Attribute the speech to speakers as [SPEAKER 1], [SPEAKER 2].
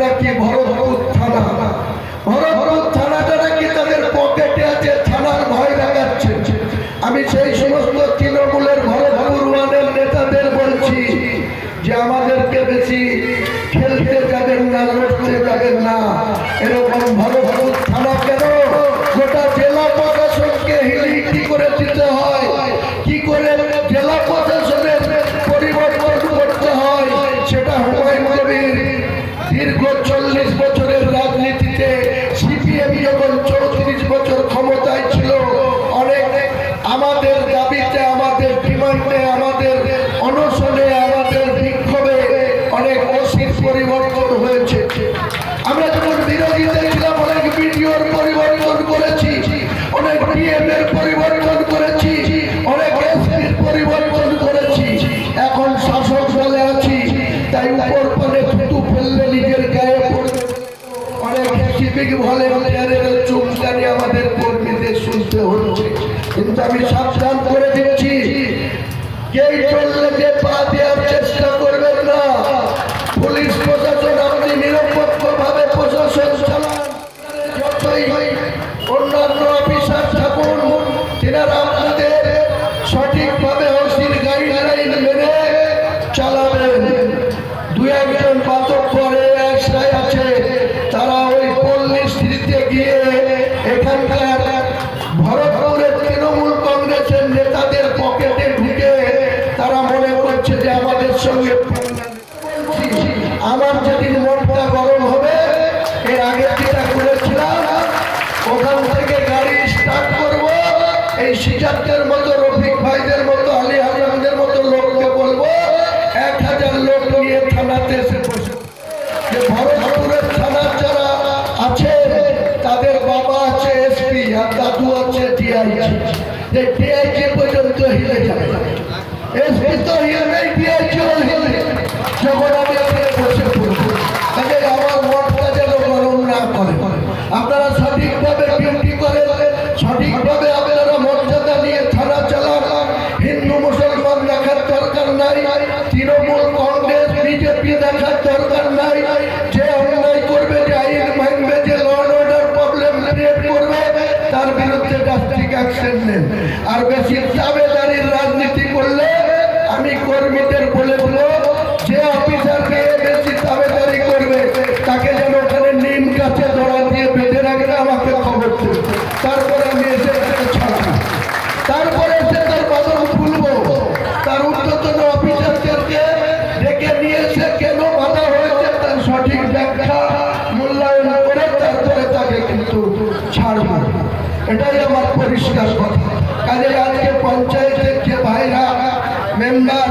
[SPEAKER 1] নাকি ভরতপুর থানা ভরতপুর থানাটা নাকি তাদের পকেটে আছে থানার ভয় দেখাচ্ছে। আমি সেই সমস্ত তৃণমূলের ভরতপুর ওয়ানের নেতাদের বলছি যে, আমাদেরকে বেশি খেলতে যাবেন না, লড়তে যাবেন না। এরকম ভরতপুর থানা কেন? গোটা তাই উপর পরে থুতু ফেললে নিজের গায়ে পড়বে। অনেক সিভিক ভলেন্টিয়ারের চুমকানি আমাদের কর্মীদের শুনতে হচ্ছে। কিন্তু আমি সাবধান করে দিচ্ছি। কেই চললে যে পা দেওয়ার চেষ্টা করবেন না। পুলিশ প্রশাসন আপনি নিরপেক্ষ ভাবে প্রশাসন যতই অন্যান্য অফিসার থাকুন, তেনারা আপনাদের সঠিকভাবে Ahora ডিআইজি যে ডিআইজি পর্যন্ত হিলে যাবে? এসপি তো হিলবেই ডিআইজি অ্যাকশন নেন আর বেশি দাবেদারির রাজনীতি করলে আমি কর্মীদের বলে দেবো, যে অফিসারকে বেশি দাবেদারি করবে, তাকে যেন ওখানে নিম গাছে দড়া দিয়ে বেঁধে রাখলে আমাকে খবর দেবে। তারপরে আমি এসে ছাড়াবো। তারপরে এসে তার বাদল খুলবো। তার ঊর্ধ্বতন অফিসারদেরকে ডেকে নিয়ে এসে কেন বাধা হয়েছে তার সঠিক ব্যাখ্যা মূল্যায়ন করে তারপরে তাকে কিন্তু ছাড়বো। এটাই আমার পরিষ্কার কথা কাজে আজকে পঞ্চায়েতের যে ভাইরা মেম্বার